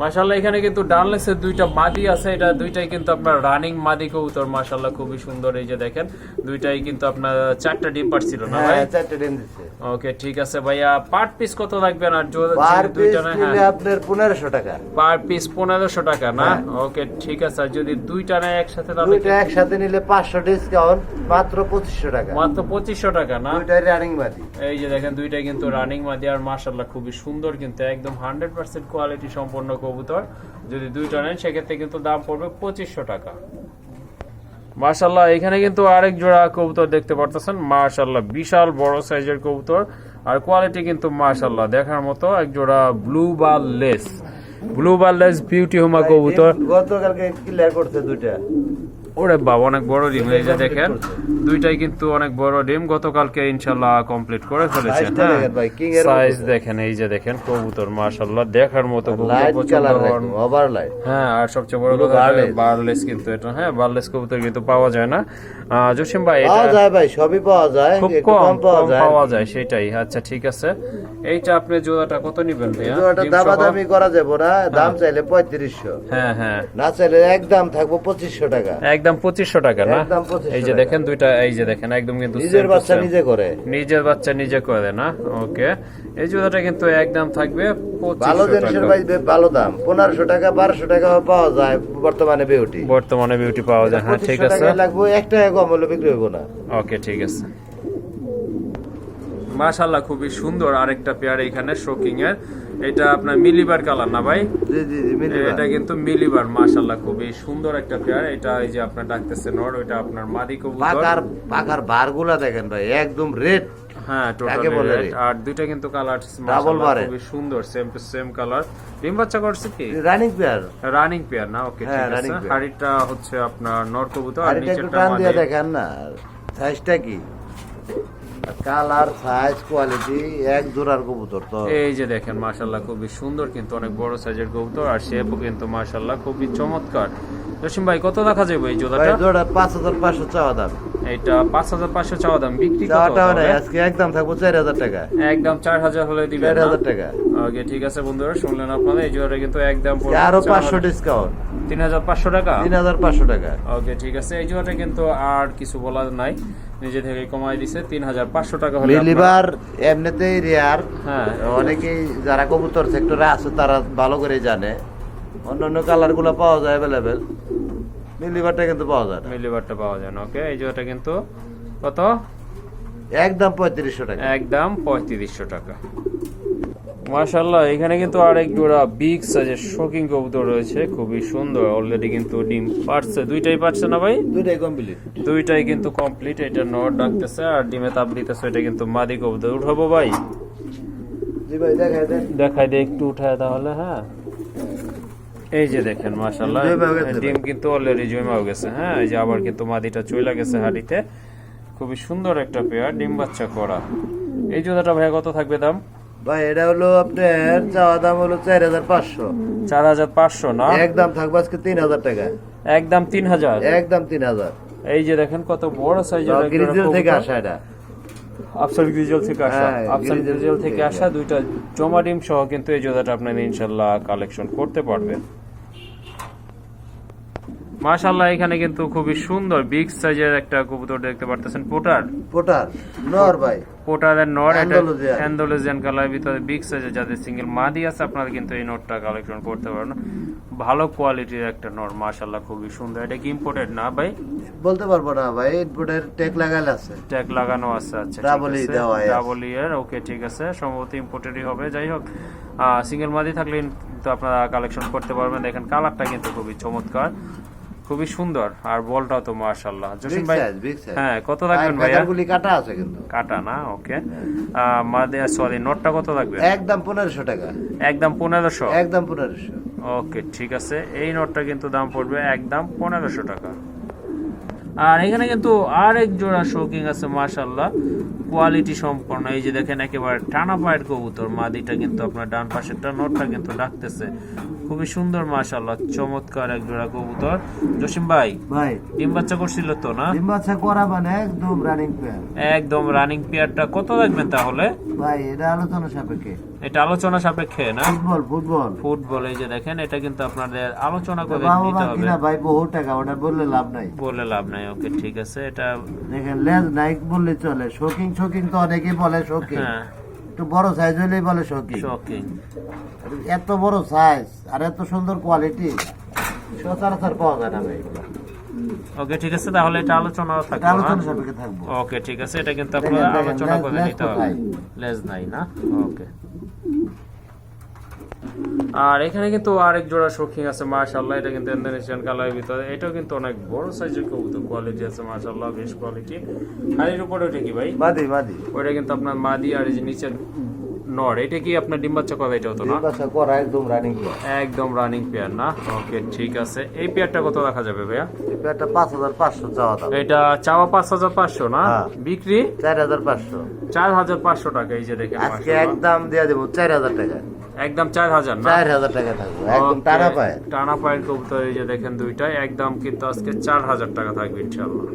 মাশাল্লাহ এখানে কিন্তু ডানলেসের দুইটা মাদি আছে। এটা দুইটাই কিন্তু আপনার রানিং মাদি কবুতর মাশাল্লাহ খুবই সুন্দর। এই যে দেখেন দুইটাই কিন্তু আপনার চারটা ডিম পারছিল না ভাই? হ্যাঁ চারটে ডিম দিচ্ছে ওকে ঠিক আছে ভাইয়া পার পিস কত রাখবেন আর যদি পার পিস দুইটা না নিলে হ্যাঁ। আপনার পনেরোশো টাকা। পার পিস পনেরোশো টাকা না? হ্যাঁ। ওকে ঠিক আছে আর যদি দুইটা নেয় একসাথে তাহলে দুইটা একসাথে নিলে পাঁচশো ডিসকাউন্ট মাত্র পঁচিশশো টাকা। মাত্র পঁচিশশো টাকা না? দুইটাই রানিং বাদি এই যে দেখেন দুইটাই কিন্তু রানিং মাদি আর মাশাল্লাহ খুবই সুন্দর কিন্তু একদম হান্ড্রেড পার্সেন্ট কোয়ালিটি সম্পন্ন কবুতর। যদি দুইটা নেন সেক্ষেত্রে কিন্তু দাম পড়বে পঁচিশশো টাকা। মার্শাল্লাহ এখানে কিন্তু আরেক জোড়া কবুতর দেখতে পারতেছেন। মার্শাল্লাহ বিশাল বড় সাইজের কবুতর। আর কোয়ালিটি কিন্তু মার্শাল্লাহ দেখার মতো এক জোড়া ব্লু বা লেস ব্লু বা লেস বিউটি হোমা কবুতর। গতকালকে ক্লিয়ার করছে দুইটা। ওরে বাবা অনেক বড় ডিম। এই যে দেখেন দুইটাই কিন্তু অনেক বড় ডিম। গতকালকে ইনশাল্লাহ কমপ্লিট করে ফেলেছে ভাই, মতো। সাইজ দেখেন এই যে দেখেন কবুতর মাশাল্লাহ দেখার মতো। হ্যাঁ আর সবচেয়ে বড় কথা বারলেস কিন্তু এটা হ্যাঁ বারলেস কবুতর কিন্তু পাওয়া যায় না। জসিম ভাই এটা পাওয়া যায় ভাই সবই পাওয়া যায় খুব কম পাওয়া যায়। পাওয়া যায় সেটাই। আচ্ছা ঠিক আছে। এইটা আপনি জোড়াটা কত নিবেন ভাইয়া? জোড়াটা? দামাদামি করা যাবে না দাম চাইলে পঁয়ত্রিশশো। হ্যাঁ হ্যাঁ। না চাইলে একদম থাকব পঁচিশশো টাকা। একদম পঁচিশশো টাকা না? এই যে দেখেন দুইটা এই যে দেখেন একদম কিন্তু নিজের বাচ্চা নিজে করে। নিজের বাচ্চা নিজে করে না? ওকে। এই জুতাটা কিন্তু একদম থাকবে ভালো 2500 জিনিসের। ভাই ভালো দাম। পনেরোশো টাকা বারোশো টাকা পাওয়া যায় বর্তমানে বিউটি বর্তমানে বিউটি পাওয়া যায় হ্যাঁ ঠিক আছে। লাগবে এক টাকা কম হলে বিক্রি হবে না। ওকে ঠিক আছে। মাশাআল্লাহ খুবই সুন্দর আরেকটা পেয়ার এখানে শোকিং এর এটা আপনার মিলিবার কালার না ভাই? জি জি জি মিলি এটা কিন্তু মিলিবার মাশাআল্লাহ খুবই সুন্দর একটা পেয়ার এটা এই যে আপনার ডাকতেছে নর ওইটা আপনার মাদি কবুতর। পাকার পাকার বারগুলা দেখেন ভাই একদম রেড হ্যাঁ টোটালি আর দুইটা কিন্তু কালার barrel। খুবই সুন্দর সেম টু সেম কালার ডিম বাচ্চা করছে কি? রানিং পেয়ার রানিং পেয়ার না? ওকে হ্যাঁ, ঠিক আছে। হাড়িটা হচ্ছে আপনার নর কবুতর আর নিচেরটা মাদি। দেখেন না। সাইজটা কি? কালার সাইজ কোয়ালিটি এক জোড়ার কবুতর তো। এই যে দেখেন মাশাল্লাহ খুবই সুন্দর কিন্তু অনেক বড় সাইজের কবুতর আর শেপও কিন্তু মাশাল্লাহ খুবই চমৎকার। জসিম ভাই কত দেখা যাবে এই জোড়াটা? জোড়া পাঁচ হাজার পাঁচশো চাওয়া দাম। এটা পাঁচ হাজার পাঁচশো চাওয়া দাম বিক্রি কত চাওয়াটা আজকে একদম থাকব চার হাজার টাকা। একদম চার হাজার হলে দিবেন চার হাজার টাকা। ওকে ঠিক আছে বন্ধুরা শুনলেন আপনারা এই কিন্তু একদম আরও পাঁচশো ডিসকাউন্ট তিন হাজার পাঁচশো টাকা? তিন হাজার পাঁচশো টাকা। ওকে ঠিক আছে এই কিন্তু আর কিছু বলার নাই। নিজে থেকে কমাই দিছে তিন হাজার পাঁচশো টাকা হলে এমনিতেই রেয়ার হ্যাঁ। অনেকেই যারা কবুতর সেক্টরে আছে তারা ভালো করে জানে। অন্য অন্য কালারগুলো পাওয়া যায় অ্যাভেলেবেল মিলিবারটা কিন্তু পাওয়া যায় মিলিবারটা পাওয়া যায় না ওকে এই জোড়াটা কিন্তু কত? একদম পঁয়ত্রিশশো টাকা। একদম পঁয়ত্রিশশো টাকা। মাশাল্লাহ এখানে কিন্তু আরেক জোড়া বিগ সাইজের শোকিং কবুতর রয়েছে খুবই সুন্দর। অলরেডি কিন্তু ডিম পারছে। দুইটাই পারছে না ভাই? দুইটাই কমপ্লিট দুইটাই কিন্তু কমপ্লিট এটা নট ডাকতেছে আর ডিমে তাপ দিতেছে এটা কিন্তু মাদি কবুতর। উঠাবো ভাই? জি ভাই দেখাই দেন। দেখাই দে একটু উঠায় তাহলে হ্যাঁ? এই যে দেখেন মাশাল্লাহ ডিম কিন্তু অলরেডি জমেও গেছে হ্যাঁ? এই যে আবার কিন্তু মাদিটা চলে গেছে হাড়িতে। খুবই সুন্দর একটা পেয়ার ডিম বাচ্চা করা। এই জোড়াটা ভাইয়া কত থাকবে দাম? ভাই এটা হলো আপনার চাওয়া দাম হলো চার হাজার পাঁচশো। চার হাজার পাঁচশো না? একদম থাকবে আজকে তিন হাজার টাকা। একদম তিন হাজার? একদম তিন হাজার। এই যে দেখেন কত বড় সাইজের গ্রিজেল থেকে আসা এটা। আফসার গ্রিজেল থেকে আসা। হ্যাঁ, আফসার গ্রিজেল গ্রিজেল থেকে থেকে আসা। দুইটা জমা ডিম সহ কিন্তু এই জোড়াটা আপনার ইনশাল্লাহ কালেকশন করতে পারবেন। মাশাল্লাহ এখানে কিন্তু খুবই সুন্দর বিগ সাইজের একটা কবুতর দেখতে পারতেছেন পোটার। পোটার নর ভাই। পোটারের নর এটা Andalusian। অ্যান্ডালুজিয়ান কালারের ভিতরে বিগ সাইজের যাদের সিঙ্গেল মাদি আছে আপনারা কিন্তু এই নোটটা কালেকশন করতে পারেন। ভালো কোয়ালিটির একটা নর খুবই সুন্দর। এটা কি ইম্পোর্টেড না ভাই? বলতে পারব না ভাই ইনপুটের টেক লাগালে আছে। ট্যাগ লাগানো আছে আচ্ছা Double E দেওয়া আছে। ডাবল ইয়ার ওকে ঠিক আছে। সম্ভবত ইম্পোর্টেডই হবে যাই হোক। সিঙ্গেল মাদি থাকলে কিন্তু আপনারা কালেকশন করতে পারবেন। দেখেন কালারটা কিন্তু খুবই চমৎকার। খুবই সুন্দর। আর বলটাও তো মাশাআল্লাহ। জসিম ভাই হ্যাঁ কত রাখবেন ভাইয়া? গুলি কাটা আছে কিন্তু। কাটা না? ওকে। মাদে সরি নোটটা কত রাখবেন একদম পনেরোশো টাকা। একদম পনেরোশো? একদম পনেরোশো। ওকে ঠিক আছে। এই নোটটা কিন্তু দাম পড়বে একদম পনেরোশো টাকা। আর এখানে কিন্তু আরেক জোড়া শৌকিং আছে মাশাল্লাহ কোয়ালিটি সম্পন্ন। এই যে দেখেন একেবারে টানা পায়ের কবুতর। মাদিটা কিন্তু আপনার ডান পাশেরটা নোটটা কিন্তু ডাকতেছে। খুবই সুন্দর মাশাল্লাহ চমৎকার এক জোড়া কবুতর। জসিম ভাই ভাই। ডিম বাচ্চা করছিল তো না? ডিম বাচ্চা করা মানে একদম রানিং প্যান একদম রানিং পেয়ারটা কত রাখবেন তাহলে? ভাই এটা আলোচনা সাপেক্ষে। এটা আলোচনা সাপেক্ষে না? Football football. ফুটবল এই যে দেখেন এটা কিন্তু আপনাদের আলোচনা করে নিতে হবে। কিনা ভাই বহু টাকা ওটা বললে লাভ নাই। বলে লাভ নাই ওকে ঠিক আছে এটা দেখেন লেজ নাইক বললে চলে শোকিং শোকিং তো অনেকেই বলে শোকিং হ্যাঁ। একটু বড় সাইজ হলেই বলে শোকিং এত বড় সাইজ আর এত সুন্দর কোয়ালিটি সচরাচর পাওয়া যায় না ভাই ওকে ঠিক আছে তাহলে এটা আলোচনা থাকবে আলোচনা সাপেক্ষে থাকব। ওকে ঠিক আছে এটা কিন্তু আপনারা আলোচনা করে নিতে হবে? লেজ নাই না? ওকে আর এখানে কিন্তু আরেক জোড়া শৌখিন আছে মার্শাল্লাহ এটা কিন্তু ইন্দোনেশিয়ান কালারের ভিতরে। এটাও কিন্তু অনেক বড় সাইজের কবুতর কোয়ালিটি আছে মার্শাল্লাহ বেশ কোয়ালিটি আর এর উপরে ওটা কি ভাই? মাদি মাদি। ওটা কিন্তু আপনার মাদি আর এই যে নিচের নর এটা কি আপনার ডিম বাচ্চা কথা এটা হতো না? করা একদম রানিং একদম রানিং পেয়ার না? ওকে ঠিক আছে। এই পেয়ারটা কত রাখা যাবে ভাইয়া? হাজার পাঁচশো চাওয়া দাম। এটা চাওয়া পাঁচ হাজার পাঁচশো না? হ্যাঁ। বিক্রি? চার হাজার পাঁচশো। চার হাজার পাঁচশো টাকা এই যে দেখেন আজকে একদম দিয়ে দেবো চার হাজার টাকা। একদম চার হাজার না? চার হাজার টাকা থাকবে একদম টানা টানা পায়ের কবুতর এই যে দেখেন দুইটাই একদম কিন্তু আজকে চার হাজার টাকা থাকবে ইনশাল্লাহ